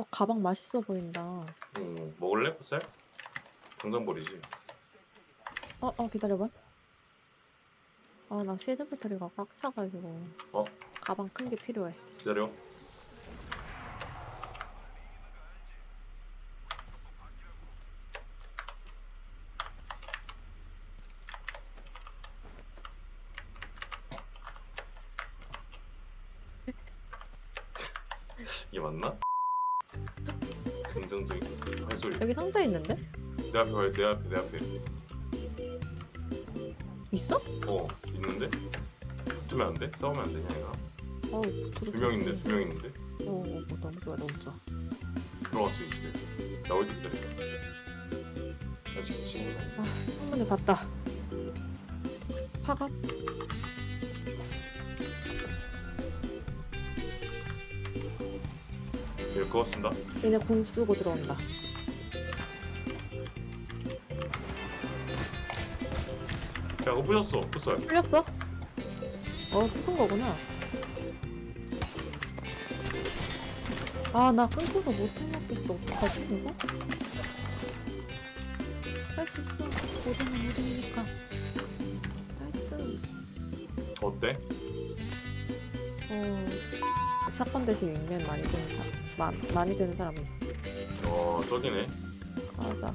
어, 가방 맛있어 보인다. 응, 먹을래? 쌀? 당장 버리지. 어, 어, 기다려봐. 아, 나 시드 배터리가 꽉 차가지고. 어? 가방 큰 게 필요해. 기다려. 이게 맞나? 긍정적인 발소리. 여기 상자 있는데? 내 앞에 와요, 내 앞에, 내 앞에. 있어? 어, 있는데? 붙으면 안 돼? 싸우면 안 되냐, 얘가? 어우, 두 명 있는데, 두 명 있는데? 어, 어, 어, 너무 좋아, 너무 좋아. 들어갔어, 이 집에. 나올 때 기다려. 나 지금 친구 아, 창문을 봤다. 파갑? 얘 그거 쓴다? 얘네 궁 쓰고 들어온다. 야, 그거 부셨어, 부숴. 풀렸어? 어, 푸은 거구나. 아, 나 끊겨서 못 해먹겠어. 어떡하지, 이거? 할 수 있어. 모두는 무리니까. 나이스. 어때? 어, 샷건 대신 윙맨 많이 드는 사람, 마, 많이 드는 사람이 있어. 어, 저기네. 가자.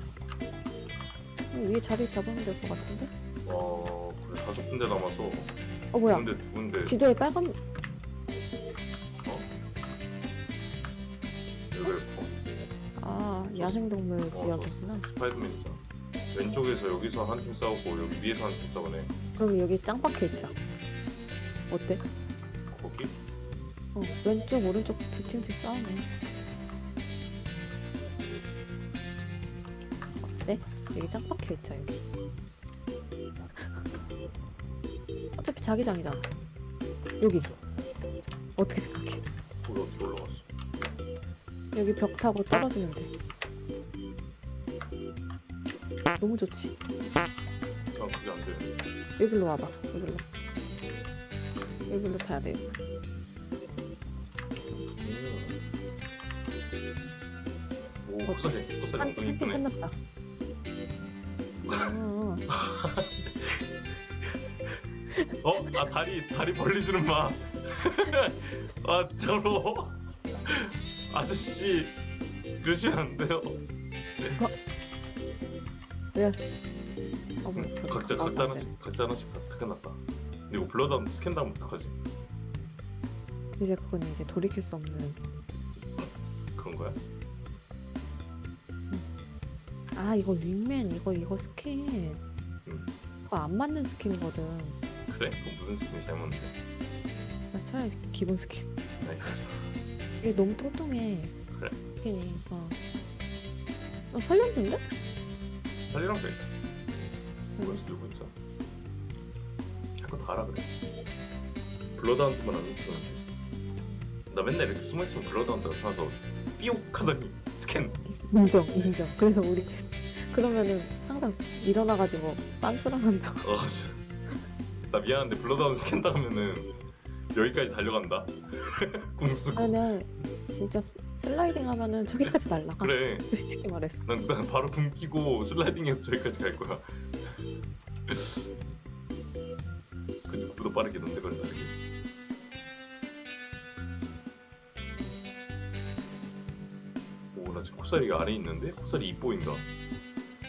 여기 위에 자리 잡으면 될 것 같은데? 어, 그래, 다섯 군데 남아서. 어, 뭐야. 두 군데, 두 군데. 지도에 빨간, 여기 어, 아, 야생동물 어, 지역이구나. 저 스파이더맨이잖아. 왼쪽에서 여기서 한 팀 싸우고, 여기 위에서 한 팀 싸우네. 그럼 여기 짱 박혀 있자. 어때? 어, 왼쪽, 오른쪽 두 팀씩 싸우네. 어때? 여기 짱 박혀 있자, 여기. 어차피 자기장이잖아. 여기. 어떻게 생각해? 거기 어떻게 올라갔어? 여기 벽 타고 떨어지면 돼. 너무 좋지. 난 그게 안 돼. 여기로 와봐. 여기로. 여기로 타야 돼. 오, 콧살이, 콧살이 한, 엄청 한팀 이쁘네. 끝났다. 어, 어? 아, 다리, 다리 벌리지는 마. 아, 저로. 아저씨, 그러시면 안 돼요. 왜? 어, 뭐, 각자, 어, 각자 어, 하나씩, 각자 하나씩 다, 다 끝났다. 근데 이거 블러다운 스캔 다음 어떡하지? 네. 이제 그건 이제 돌이킬 수 없는. 그런 거야? 아, 이거 윙맨, 이거, 이거 스킨. 응. 이거 안 맞는 스킨이거든. 그래? 그럼 무슨 스킨이 잘못인데? 나 차라리 기본 스킨. 나이스. 이게 너무 통통해. 그래? 스킨이. 어. 어, 살렸는데? 살리랑 그래. 뭘 쓰고 있잖아. 자꾸 다 알아 그래. 블러다운트만 안 느끼는데. 나 맨날 이렇게 숨어있으면 블러다운트 나타나서 삐옥 하더니 스캔. 인정, 인정. 그래서 우리, 그러면은 항상 일어나가지고 빤스랑 한다고. 어. 나 미안한데 블러다운 스캔 당하면은 여기까지 달려간다. 궁수. 아, 나 진짜 스- 슬라이딩 하면은 저기까지 날라가. 그래. 솔직히 말해서. 난, 난 바로 붕 끼고 슬라이딩해서 저기까지 갈 거야. 그 누구보다 빠르게 넌데 걸 다르게. 콧살이가 안에 있는데? 콧살이 입 보인다.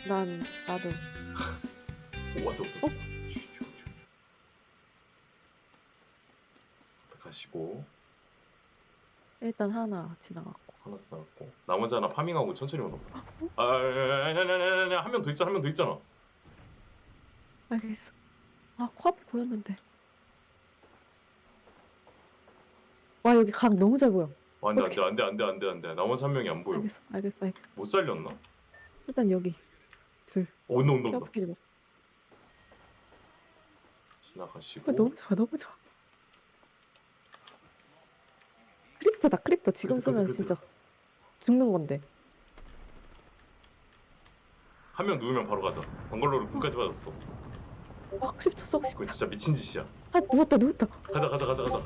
난, 나도. 오, 왔다, 왔다. 어? 가시고, 일단 하나 지나갔고. 하나 지나갔고. 나머지 하나 파밍하고 천천히 오는 거. 아, 아니, 아니, 아니, 아니, 한명 더 있잖아, 한 명 더 있잖아. 알겠어. 아, 코앞이 보였는데. 와, 여기 각 너무 잘 보여. 어, 안 돼, 안 돼, 안 돼, 안 돼, 안 돼, 안 돼. 나머지 한 명이 안 보여. 알겠어, 알겠어, 알겠어. 못 살렸나? 일단 여기. 둘. 어, 온다, 온다, 온다. 마. 지나가시고. 아, 너무 좋아, 너무 좋아. 크립토다, 크립토. 지금 그래, 쓰면 그래, 진짜 죽는 건데. 한 명 누우면 바로 가자. 번갈로로 끝까지 맞았어. 와, 크립토 쏘고 싶다. 그거 진짜 미친 짓이야. 아, 누웠다, 누웠다. 가자, 가자, 가자, 가자.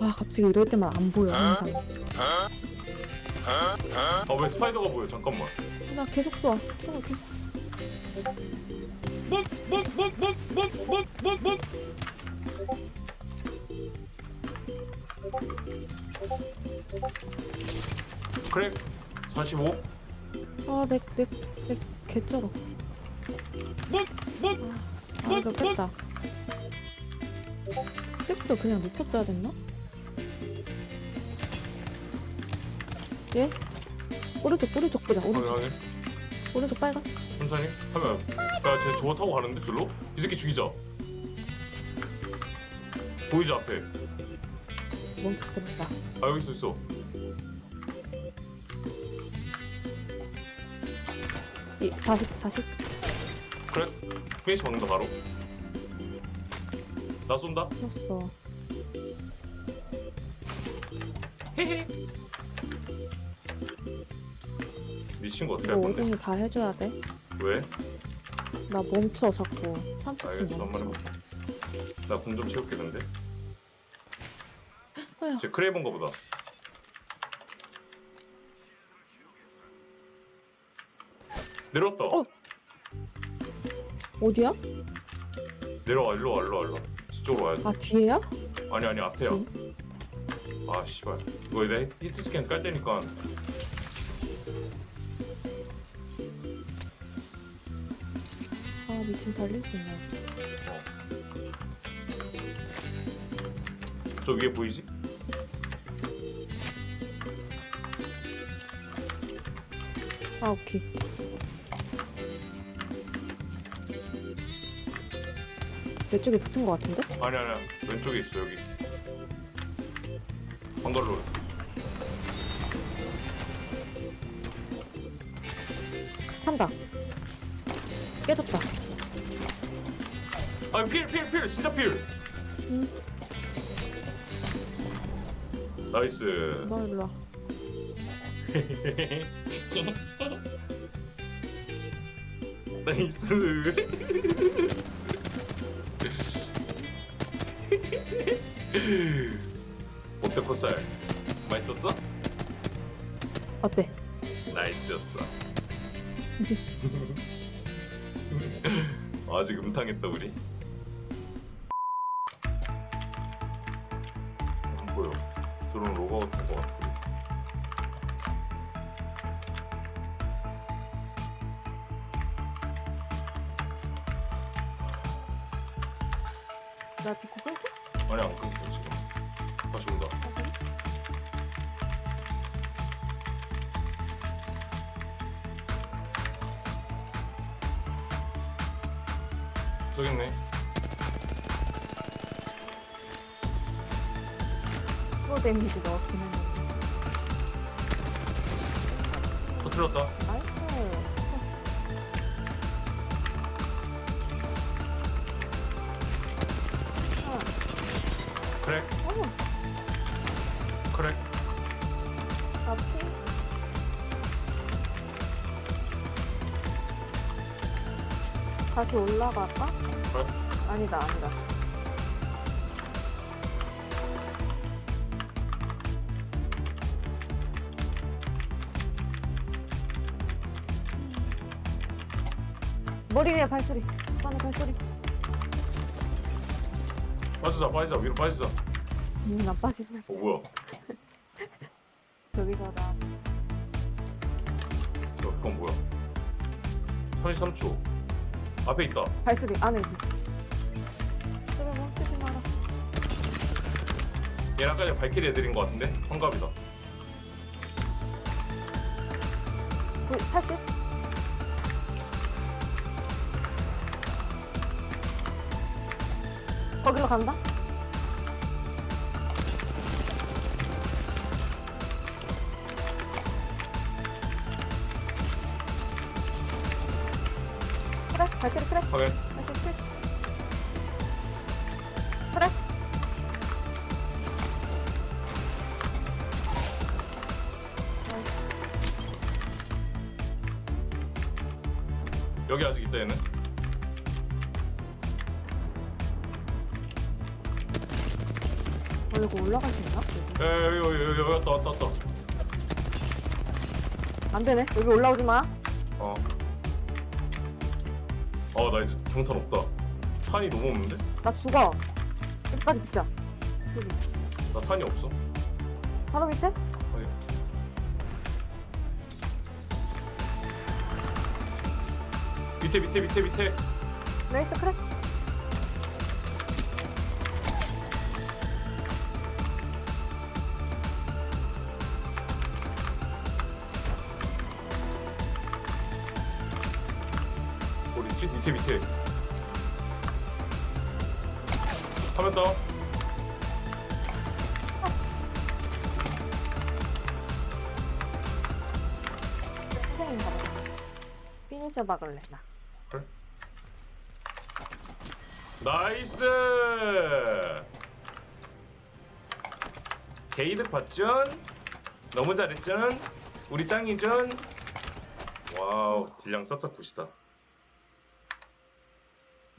아 갑자기 이럴 때만 안 보여 항상. 아 왜 스파이더가 보여? 잠깐만. 나 계속 쏴쏴 계속. 크랙 45 아내내내 개쩔어. 아 이거 뺐다. 팩도 그냥 눕혔어야 됐나? 예? 오른쪽 오른쪽 보자 확인 오른쪽 확인 오른쪽 빨간? 천천히? 하면 야쟤 저거 타고 가는데 절로? 이 새끼 죽이자. 보이지 앞에? 봐아 여기 있어 있어. 이 40, 40 그래? 피니시 박는다 바로. 나 쏜다? 쳤어 미친 거 어떻게 할 건데 다 해줘야 돼. 왜? 나 멈춰 자꾸. 3층 알겠어 한번 멈춰. 해볼게 나 공 좀 채울게 근데 아야, 쟤 크레이브인가 보다 내려왔다 어. 어디야? 내려와 일로 와 일로 와 일로 와 이쪽으로 와야지 아 뒤에야? 아니 아니 앞에야? 아 씨발 이거 내 히트 스캔 깔 때니까 미친 달릴 수 있네. 저 위에 보이지? 아 오케이. 내 쪽에 붙은 것 같은데? 아니 아니야 왼쪽에 있어 여기 방갈로 한다. 깨졌다. 아 필 필 필 진짜 필 응. 나이스 너 일로 와. 나이스 어때 코살 맛있었어? 어때? 나이스였어 아직 음탕했다 우리 저기 있네 프로 데미지 넣었긴 했는데. 터뜨렸다 나이스. 아, 크 다시 올라갈까? 그래? 아니다, 아니다. 머리 위에 발소리. 집안에 발소리. 빠지자 빠지자 위로 빠지자 어 음, 안 빠진다. 뭐야 저기서 나저 그건 뭐야 33초 앞에 있다 발소리 안에. 그래 멈추지 마라. 아까 전에 발키리 애들인 것 같은데 환갑이다 그 80? 거기로 간다? 확인 다시 칠. 그래. 여기 아직 있다 얘는 이거 올라갈 수 있나? 여기. 야 여기 여기 여기 여기 왔다 왔다 왔다 안 되네. 여기 올라오지 마. 어. 어, 나 이제 경탄 없다. 탄이 너무 없는데? 나 죽어. 여기까지 붙자. 여기. 나 탄이 없어. 바로 밑에? 어디? 밑에 밑에 밑에 밑에. 레이스 크랙. 밑에 밑에. 화면 더. 선생인가 봐. 피니셔 박을래 나. 나이스. 게이득 봤전? 너무 잘했전? 우리 짱이전? 와우 딜량 쌉쌉 굿이다.